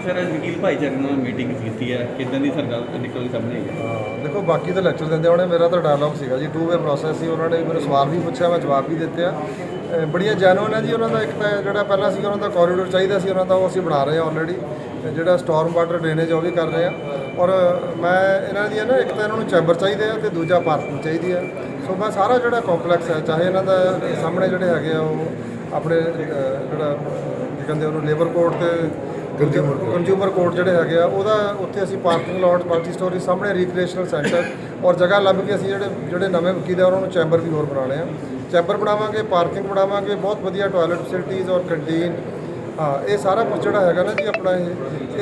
Sir ਵਕੀਲ ਭਾਈਚਾਰੇ ਨਾਲ ਮੀਟਿੰਗ ਕੀਤੀ ਹੈ ਕਿਦਾਂ ਦੀ ਸਰਕਾਰ ਨਿਕਲ ਸਾਹਮਣੇ ਆਈ ਹੈ ਹਾਂ, ਦੇਖੋ ਬਾਕੀ ਤਾਂ ਲੈਕਚਰ ਦਿੰਦੇ ਉਹਨੇ ਮੇਰਾ ਤਾਂ ਡਾਇਲੌਗ ਸੀਗਾ ਜੀ ਟੂ ਵੇ ਪ੍ਰੋਸੈਸ ਸੀ ਉਹਨਾਂ ਨੇ ਮੈਨੂੰ ਸਵਾਲ ਵੀ ਪੁੱਛਿਆ ਮੈਂ ਜਵਾਬ ਵੀ ਦਿੱਤੇ ਆ। ਅਹ ਬੜੀਆਂ ਜੈਨੂਇਨ ਹੈ ਜੀ ਉਹਨਾਂ ਦਾ ਇੱਕ ਤਾਂ ਜਿਹੜਾ ਪਹਿਲਾਂ ਸੀਗਾ ਉਹਨਾਂ ਦਾ ਕੋਰੀਡੋਰ ਚਾਹੀਦਾ ਸੀ ਉਹਨਾਂ ਦਾ ਉਹ ਅਸੀਂ ਬਣਾ ਰਹੇ ਹਾਂ ਆਲਰੇਡੀ ਜਿਹੜਾ ਸਟਾਰਮ ਵਾਟਰ ਡਰੇਨੇਜ ਉਹ ਵੀ ਕਰ ਰਹੇ ਆ। ਔਰ ਮੈਂ ਇਹਨਾਂ ਦੀ ਨਾ ਇੱਕ ਤਾਂ ਇਹਨਾਂ ਨੂੰ ਚੈਂਬਰ ਚਾਹੀਦੇ ਆ ਤੇ ਦੂਜਾ ਪਾਰਕਿੰਗ ਚਾਹੀਦੀ ਆ। ਸੋ ਮੈਂ ਸਾਰਾ ਜਿਹੜਾ ਕੰਪਲੈਕਸ ਹੈ ਚਾਹੇ ਇਹਨਾਂ ਦਾ ਸਾਹਮਣੇ ਜਿਹੜੇ ਹੈਗੇ ਆ ਉਹ ਆਪਣੇ ਅਹ, ਜਿਹੜਾ ਕੀ ਕਹਿੰਦੇ ਉਹਨੂੰ ਲੇਬਰ ਕੋਰਟ ਤੇ ਕੰਜ਼ਿਊਮਰ ਕੰਜ਼ਿਊਮਰ ਕੋਰਟ ਜਿਹੜੇ ਹੈਗੇ ਆ ਉਹਦਾ ਉੱਥੇ ਅਸੀਂ ਪਾਰਕਿੰਗ ਲਾਟ ਮਲਟੀ ਸਟੋਰੀ ਸਾਹਮਣੇ ਰੀਕ੍ਰੀਏਸ਼ਨਲ ਸੈਂਟਰ ਔਰ ਜਗ੍ਹਾ ਲੱਭ ਕੇ ਅਸੀਂ ਜਿਹੜੇ ਜਿਹੜੇ ਨਵੇਂ ਵਕੀਲ ਆ ਉਹਨਾਂ ਨੂੰ ਚੈਂਬਰ ਵੀ ਹੋਰ ਬਣਾਉਣੇ ਆ। ਚੈਂਬਰ ਬਣਾਵਾਂਗੇ ਪਾਰਕਿੰਗ ਬਣਾਵਾਂਗੇ ਬਹੁਤ ਵਧੀਆ ਟਾਇਲਟ ਫੈਸਿਲਿਟੀਜ਼ ਔਰ ਕੰਟੀਨ ਹਾਂ ਇਹ ਸਾਰਾ ਕੁਝ ਜਿਹੜਾ ਹੈਗਾ ਨਾ ਜੀ ਆਪਣਾ ਇਹ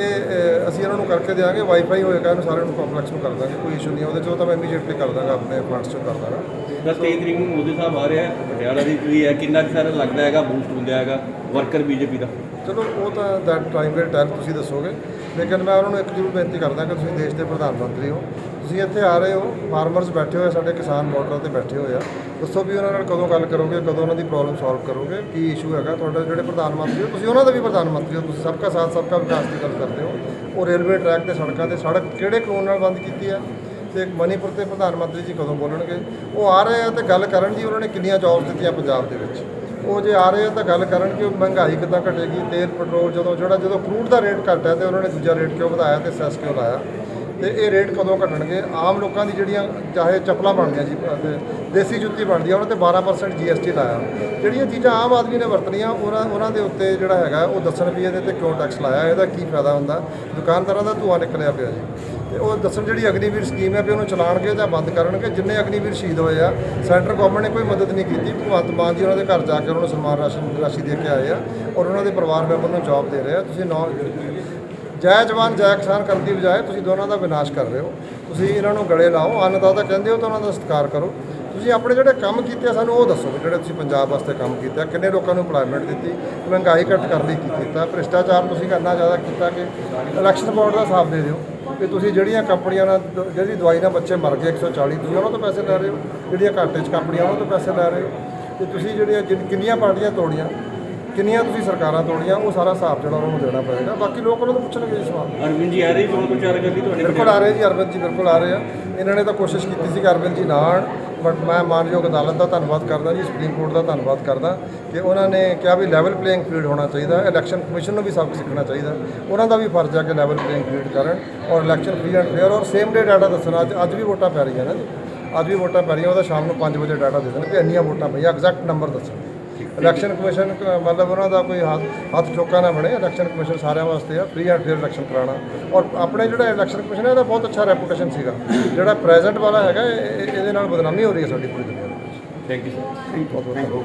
ਇਹ ਅਸੀਂ ਇਹਨਾਂ ਨੂੰ ਕਰਕੇ ਦੇਵਾਂਗੇ ਵਾਈਫਾਈ ਹੋਏਗਾ ਇਹਨੂੰ ਸਾਰਿਆਂ ਨੂੰ ਕੰਪਲੈਕਸ ਨੂੰ ਕਰ ਦਾਂਗੇ ਕੋਈ ਇਸ਼ੂ ਨਹੀਂ ਉਹਦੇ 'ਚ ਉਹ ਤਾਂ ਮੈਂ ਇਮੀਡੀਏਟਲੀ ਕਰ ਦਾਂਗਾ ਆਪਣੇ ਪਲਾਂਟਸ 'ਚੋਂ ਕਰ ਦਾਂਗਾ। ਦਸ 23 ਤਰੀਕ ਨੂੰ ਮੋਦੀ ਸਾਹਿਬ ਆ ਰਿਹਾ ਹੈ ਪਟਿਆਲਾ ਦੀ ਵੀ ਹੈ ਕਿੰਨਾ ਕੁ ਸਾਰਾ ਲੱਗਦਾ ਹੈਗਾ ਬੂਸਟ ਹੁੰਦਾ ਹੈਗਾ ਵਰਕਰ ਬੀਜੇਪੀ ਦਾ? ਚਲੋ ਉਹ ਤਾਂ ਦੈਟ ਟਾਈਮ ਵਿਲ ਟੈਲ ਤੁਸੀਂ ਦੱਸੋਗੇ। ਲੇਕਿਨ ਮੈਂ ਉਹਨਾਂ ਨੂੰ ਇੱਕ ਜ਼ਰੂਰ ਬੇਨਤੀ ਕਰਦਾ ਕਿ ਤੁਸੀਂ ਦੇਸ਼ ਦੇ ਪ੍ਰਧਾਨ ਮੰਤਰੀ ਹੋ। ਤੁਸੀਂ ਇੱਥੇ ਆ ਰਹੇ ਹੋ, ਫਾਰਮਰਸ ਬੈਠੇ ਹੋਏ ਸਾਡੇ ਕਿਸਾਨ ਬਾਰਡਰਾਂ ਤੇ ਬੈਠੇ ਹੋਏ ਆ। ਦੱਸੋ ਵੀ ਉਹਨਾਂ ਨਾਲ ਕਦੋਂ ਗੱਲ ਕਰੋਗੇ, ਕਦੋਂ ਉਹਨਾਂ ਦੀ ਪ੍ਰੋਬਲਮ ਸੋਲਵ ਕਰੋਗੇ, ਕੀ ਇਸ਼ੂ ਹੈਗਾ? ਤੁਹਾਡੇ ਜਿਹੜੇ ਪ੍ਰਧਾਨ ਮੰਤਰੀ ਹੋ, ਤੁਸੀਂ ਉਹਨਾਂ ਦਾ ਵੀ ਪ੍ਰਧਾਨ ਮੰਤਰੀ ਹੋ, ਤੁਸੀਂ ਸਭ ਸਬਕਾ ਸਾਥ, ਸਭ ਸਬਕਾ ਵਿਕਾਸ ਦੀ ਗੱਲ ਕਰਦੇ ਹੋ। ਉਹ ਰੇਲਵੇ ਟਰੈਕ ਤੇ ਸੜਕਾਂ ਤੇ ਸੜਕ ਕਿਹੜੇ ਕਾਨੂੰਨ ਨਾਲ ਬੰਦ ਕੀਤੀ ਹੈ ਤੇ ਮਨੀਪੁਰ ਤੇ ਪ੍ਰਧਾਨ ਮੰਤਰੀ ਜੀ ਕਦੋਂ ਬੋਲਣਗੇ? ਉਹ ਆ ਰਹੇ ਆ ਤੇ ਗੱਲ ਕਰਨ ਜੀ ਉਹਨਾਂ ਨੇ ਕਿੰਨੀਆਂ ਜੌਬਸ ਦਿੱਤੀਆਂ ਪੰਜਾਬ ਦੇ ਵਿੱਚ? ਉਹ ਜੇ ਆ ਰਹੇ ਆ ਤਾਂ ਗੱਲ ਕਰਨ ਕਿ ਉਹ ਮਹਿੰਗਾਈ ਕਿੱਦਾਂ ਘਟੇਗੀ, ਤੇਲ, ਪੈਟਰੋਲ ਜਦੋਂ ਜਿਹੜਾ, ਜਦੋਂ ਕਰੂਡ ਦਾ ਰੇਟ ਘਟਿਆ ਤੇ ਉਹਨਾਂ ਨੇ ਦੂਜਾ ਰੇਟ ਕਿਉਂ ਵਧਾਇਆ ਤੇ ਸੈਸ ਕਿਉਂ ਲਾਇਆ? ਤੇ ਇਹ ਰੇਟ ਕਦੋਂ ਘਟਣਗੇ? ਆਮ ਲੋਕਾਂ ਦੀ ਜਿਹੜੀਆਂ ਚਾਹੇ ਚੱਪਲਾਂ ਬਣਦੀਆਂ ਜੀ ਦੇਸੀ ਜੁੱਤੀ ਬਣਦੀ ਆ, ਉਹਨਾਂ ਤੇ 12% GST ਲਾਇਆ। ਜਿਹੜੀਆਂ ਚੀਜ਼ਾਂ ਆਮ ਆਦਮੀ ਨੇ ਵਰਤਣੀਆਂ, ਉਹਨਾਂ ਉਹਨਾਂ ਦੇ ਉੱਤੇ ਜਿਹੜਾ ਹੈਗਾ, ਉਹ ਦੱਸਣ ਵੀ ਇਹਦੇ ਤੇ ਕਿਉਂ ਟੈਕਸ ਲਾਇਆ? ਇਹਦਾ ਕੀ ਫਾਇਦਾ ਹੁੰਦਾ? ਦੁਕਾਨਦਾਰਾਂ ਦਾ ਧੂਆ ਨਿਕਲਿਆ ਪਿਆ ਜੀ। ਤੇ ਉਹ ਦੱਸਣ ਜਿਹੜੀ ਅਗਨੀਵੀਰ ਸਕੀਮ ਹੈ ਵੀ ਉਹਨੂੰ ਚਲਾਉਣਗੇ ਜਾਂ ਬੰਦ ਕਰਨਗੇ, ਜਿੰਨੇ ਅਗਨੀਵੀਰ ਸ਼ਹੀਦ ਹੋਏ ਆ ਸੈਂਟਰ ਗਵਰਨਮੈਂਟ ਨੇ ਕੋਈ ਮਦਦ ਨਹੀਂ ਕੀਤੀ। ਭਗਵੰਤ ਮਾਨ ਜੀ ਉਹਨਾਂ ਦੇ ਘਰ ਜਾ ਕੇ ਉਹਨਾਂ ਨੂੰ ਸਨਮਾਨ ਰਾਸ਼ੀ ਰਾਸ਼ੀ ਦੇ ਕੇ ਆਏ ਆ ਔਰ ਉਹਨਾਂ ਦੇ ਪਰਿਵਾਰ ਮੈਂਬਰ ਨੂੰ ਜੌਬ ਦੇ ਰਹੇ ਆ। ਤੁਸੀਂ ਨੌ ਜੈ ਜਵਾਨ ਜੈ ਕਿਸਾਨ ਕਰਨ ਦੀ ਬਜਾਏ ਤੁਸੀਂ ਦੋਨਾਂ ਦਾ ਵਿਨਾਸ਼ ਕਰ ਰਹੇ ਹੋ। ਤੁਸੀਂ ਇਹਨਾਂ ਨੂੰ ਗਲੇ ਲਾਓ, ਅੰਨਦਾਤਾ ਕਹਿੰਦੇ ਹੋ ਤਾਂ ਉਹਨਾਂ ਦਾ ਸਤਿਕਾਰ ਕਰੋ। ਤੁਸੀਂ ਆਪਣੇ ਜਿਹੜੇ ਕੰਮ ਕੀਤੇ ਸਾਨੂੰ ਉਹ ਦੱਸੋ ਵੀ ਜਿਹੜੇ ਤੁਸੀਂ ਪੰਜਾਬ ਵਾਸਤੇ ਕੰਮ ਕੀਤਾ ਕਿੰਨੇ ਲੋਕਾਂ ਨੂੰ ਇੰਪਲੋਇਮੈਂਟ ਦਿੱਤੀ, ਮਹਿੰਗਾਈ ਘੱਟ ਕਰਨ ਲਈ ਕੀ ਕੀਤਾ, ਭ੍ਰਿਸ਼ਟਾਚਾਰ ਤੁਸੀਂ ਕਰਨਾ ਜ਼ਿਆਦਾ ਕੀਤਾ ਕਿ ਇਲੈਕਸ਼ਨ ਬੋਰਡ ਦਾ ਹਿਸਾਬ ਦੇ ਦਿਓ ਕਿ ਤੁਸੀਂ ਜਿਹੜੀਆਂ ਕੰਪਨੀਆਂ ਨਾਲ ਜਿਹੜੀ ਦਵਾਈ ਨਾਲ ਬੱਚੇ ਮਰ ਗਏ 140 ਤੁਸੀਂ ਉਹਨਾਂ ਤੋਂ ਪੈਸੇ ਲੈ ਰਹੇ ਹੋ। ਜਿਹੜੀਆਂ ਘਾਟੇ 'ਚ ਕੰਪਨੀਆਂ, ਉਹਨਾਂ ਤੋਂ ਪੈਸੇ ਲੈ ਰਹੇ ਹੋ। ਤੇ ਤੁਸੀਂ ਜਿਹੜੀਆਂ ਜਿਨ- ਕਿੰਨੀਆਂ ਪਾਰਟੀਆਂ ਤੋੜੀਆਂ ਕਿੰਨੀਆਂ ਤੁਸੀਂ ਸਰਕਾਰਾਂ ਤੋੜੀਆਂ ਉਹ ਸਾਰਾ ਹਿਸਾਬ ਜਿਹੜਾ ਉਹਨਾਂ ਨੂੰ ਦੇਣਾ ਪਏਗਾ ਬਾਕੀ ਲੋਕ ਉਹਨਾਂ ਤੋਂ ਪੁੱਛਣਗੇ ਸਵਾਲ। ਅਰਵਿੰਦ ਜੀ ਆ ਰਹੀ ਪ੍ਰਚਾਰ ਕਰਨ ਲਈ ਤੁਹਾਡੇ ਬਿਲਕੁਲ ਆ ਰਹੇ ਜੀ ਅਰਵਿੰਦ ਜੀ ਬਿਲਕੁਲ ਆ ਰਹੇ ਆ। ਇਹਨਾਂ ਨੇ ਤਾਂ ਕੋਸ਼ਿਸ਼ ਕੀਤੀ ਸੀ ਕਿ ਅਰਵਿੰਦ ਜੀ ਨਾ ਆਉਣ ਬਟ ਮੈਂ ਮਾਨਯੋਗ ਅਦਾਲਤ ਦਾ ਧੰਨਵਾਦ ਕਰਦਾ ਜੀ ਸੁਪਰੀਮ ਕੋਰਟ ਦਾ ਧੰਨਵਾਦ ਕਰਦਾ ਕਿ ਉਹਨਾਂ ਨੇ ਕਿਹਾ ਵੀ ਲੈਵਲ ਪਲੇਇੰਗ ਫੀਲਡ ਹੋਣਾ ਚਾਹੀਦਾ ਇਲੈਕਸ਼ਨ ਕਮਿਸ਼ਨ ਨੂੰ ਵੀ ਸਬਕ ਸਿੱਖਣਾ ਚਾਹੀਦਾ। ਉਹਨਾਂ ਦਾ ਵੀ ਫਰਜ਼ ਹੈ ਕਿ ਲੈਵਲ ਪਲੇਇੰਗ ਫੀਲਡ ਕਰਨ ਔਰ ਇਲੈਕਸ਼ਨ ਫ੍ਰੀ ਐਂਡ ਫੇਅਰ ਔਰ ਸੇਮ ਡੇ ਡਾਟਾ ਦੱਸਣਾ ਅੱਜ ਅੱਜ ਵੀ ਵੋਟਾਂ ਪੈ ਰਹੀਆਂ ਨਾ ਜੀ। ਅੱਜ ਵੀ ਵੋਟਾਂ ਪੈ ਰਹੀਆਂ ਉਹਦਾ ਸ਼ਾਮ ਨੂੰ 5 ਵਜੇ ਡਾਟਾ ਦੇ ਦੇਣ ਕਿ ਇੰਨੀਆਂ ਵੋਟਾਂ ਪਈਆਂ ਐਗਜ਼ੈਕਟ ਨੰਬਰ ਦੱਸਣ। ਇਲੈਕਸ਼ਨ ਕਮਿਸ਼ਨ ਕ- ਮਤਲਬ ਉਹਨਾਂ ਦਾ ਕੋਈ ਹੱਥ ਹੱਥ ਚੋਕਾ ਨਾ ਬਣੇ ਇਲੈਕਸ਼ਨ ਕਮਿਸ਼ਨ ਸਾਰਿਆਂ ਵਾਸਤੇ ਆ ਫ੍ਰੀ ਐਂਡ ਫੇਅਰ ਇਲੈਕਸ਼ਨ ਕਰਾਉਣਾ। ਔਰ ਆਪਣੇ ਜਿਹੜਾ ਇਲੈਕਸ਼ਨ ਕਮਿਸ਼ਨ ਹੈ ਇਹਦਾ ਬਹੁਤ ਅੱਛਾ ਰੈਪੂਟੇਸ਼ਨ ਸੀਗਾ। ਜਿਹੜਾ ਪ੍ਰੈਜ਼ੈਂਟ ਵਾਲਾ ਹੈਗਾ ਇਹ- ਇਹ- ਇਹਦੇ ਨਾਲ ਬਦਨਾਮੀ ਹੋ ਰਹੀ ਹੈ ਸਾਡੀ ਪੂਰੀ ਦੁਨੀਆ ਦੇ ਵਿੱਚ। Thank you sir